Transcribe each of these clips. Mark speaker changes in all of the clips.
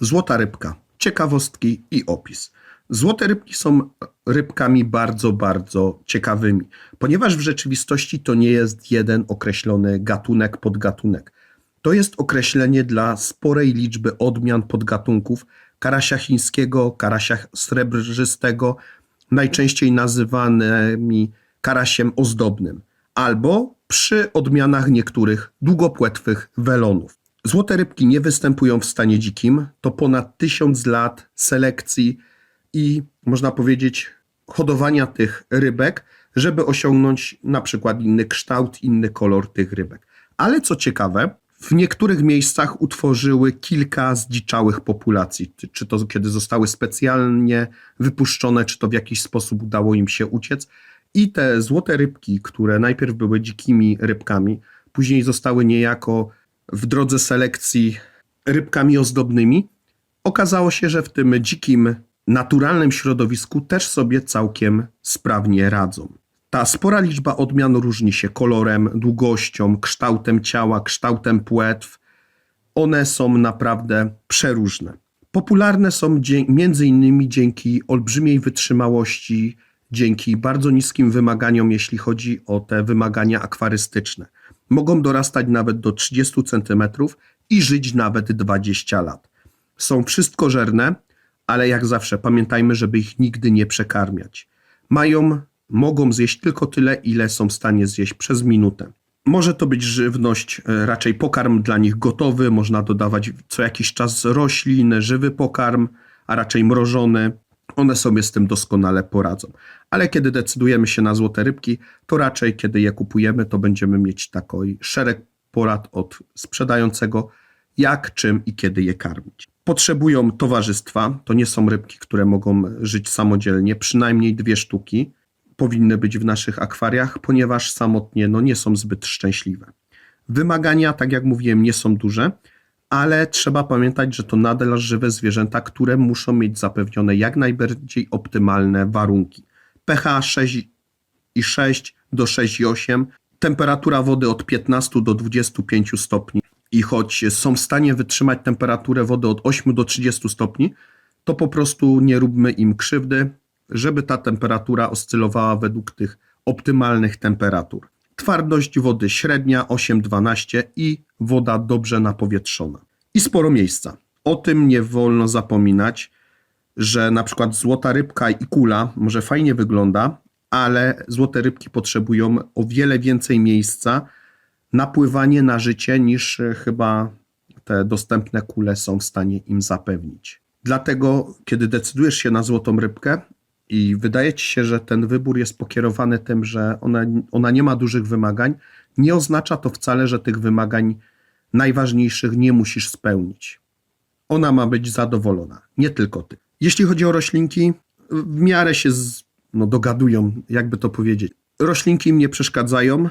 Speaker 1: Złota rybka. Ciekawostki i opis. Złote rybki są rybkami bardzo, bardzo ciekawymi, ponieważ w rzeczywistości to nie jest jeden określony gatunek, podgatunek. To jest określenie dla sporej liczby odmian podgatunków karasia chińskiego, karasia srebrzystego, najczęściej nazywanymi karasiem ozdobnym, albo przy odmianach niektórych długopłetwych welonów. Złote rybki nie występują w stanie dzikim. To ponad tysiąc lat selekcji i można powiedzieć hodowania tych rybek, żeby osiągnąć na przykład inny kształt, inny kolor tych rybek. Ale co ciekawe, w niektórych miejscach utworzyły kilka zdziczałych populacji. Czy- to kiedy zostały specjalnie wypuszczone, czy to w jakiś sposób udało im się uciec. I te złote rybki, które najpierw były dzikimi rybkami, później zostały niejako w drodze selekcji rybkami ozdobnymi, okazało się, że w tym dzikim, naturalnym środowisku też sobie całkiem sprawnie radzą. Ta spora liczba odmian różni się kolorem, długością, kształtem ciała, kształtem płetw. One są naprawdę przeróżne. Popularne są innymi dzięki olbrzymiej wytrzymałości, dzięki bardzo niskim wymaganiom, jeśli chodzi o te wymagania akwarystyczne. Mogą dorastać nawet do 30 cm i żyć nawet 20 lat. Są wszystkożerne, ale jak zawsze pamiętajmy, żeby ich nigdy nie przekarmiać. Mają, mogą zjeść tylko tyle, ile są w stanie zjeść przez minutę. Może to być żywność, e, raczej pokarm dla nich gotowy, można dodawać co jakiś czas roślin, żywy pokarm, a raczej mrożony. One sobie z tym doskonale poradzą. Ale kiedy decydujemy się na złote rybki, to raczej kiedy je kupujemy, to będziemy mieć taki szereg porad od sprzedającego, jak, czym i kiedy je karmić. Potrzebują towarzystwa, to nie są rybki, które mogą żyć samodzielnie, przynajmniej dwie sztuki powinny być w naszych akwariach, ponieważ samotnie no, nie są zbyt szczęśliwe. Wymagania, tak jak mówiłem, nie są duże, ale trzeba pamiętać, że to nadal żywe zwierzęta, które muszą mieć zapewnione jak najbardziej optymalne warunki. pH 6,6 do 6,8, temperatura wody od 15 do 25 stopni. I choć są w stanie wytrzymać temperaturę wody od 8 do 30 stopni, to po prostu nie róbmy im krzywdy, żeby ta temperatura oscylowała według tych optymalnych temperatur. Twardość wody średnia 8-12 i woda dobrze napowietrzona. I sporo miejsca. O tym nie wolno zapominać, że na przykład złota rybka i kula może fajnie wygląda, ale złote rybki potrzebują o wiele więcej miejsca na pływanie, na życie niż chyba te dostępne kule są w stanie im zapewnić. Dlatego, kiedy decydujesz się na złotą rybkę i wydaje ci się, że ten wybór jest pokierowany tym, że ona, ona nie ma dużych wymagań, nie oznacza to wcale, że tych wymagań najważniejszych nie musisz spełnić. Ona ma być zadowolona, nie tylko ty. Jeśli chodzi o roślinki, w miarę się z, no, dogadują, jakby to powiedzieć. Roślinki im nie przeszkadzają. y,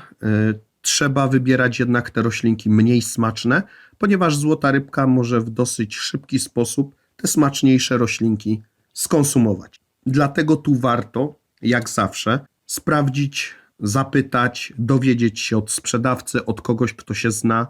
Speaker 1: Trzeba wybierać jednak te roślinki mniej smaczne, ponieważ złota rybka może w dosyć szybki sposób te smaczniejsze roślinki skonsumować. Dlatego tu warto, jak zawsze, sprawdzić, zapytać, dowiedzieć się od sprzedawcy, od kogoś, kto się zna,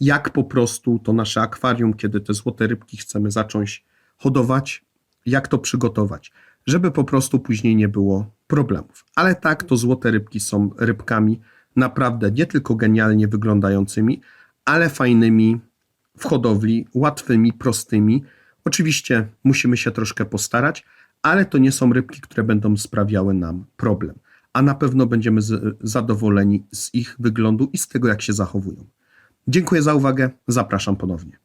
Speaker 1: jak po prostu to nasze akwarium, kiedy te złote rybki chcemy zacząć hodować, jak to przygotować, żeby po prostu później nie było problemów. Ale tak, to złote rybki są rybkami naprawdę nie tylko genialnie wyglądającymi, ale fajnymi w hodowli, łatwymi, prostymi. Oczywiście musimy się troszkę postarać, ale to nie są rybki, które będą sprawiały nam problem. A na pewno będziemy z, zadowoleni z ich wyglądu i z tego, jak się zachowują. Dziękuję za uwagę. Zapraszam ponownie.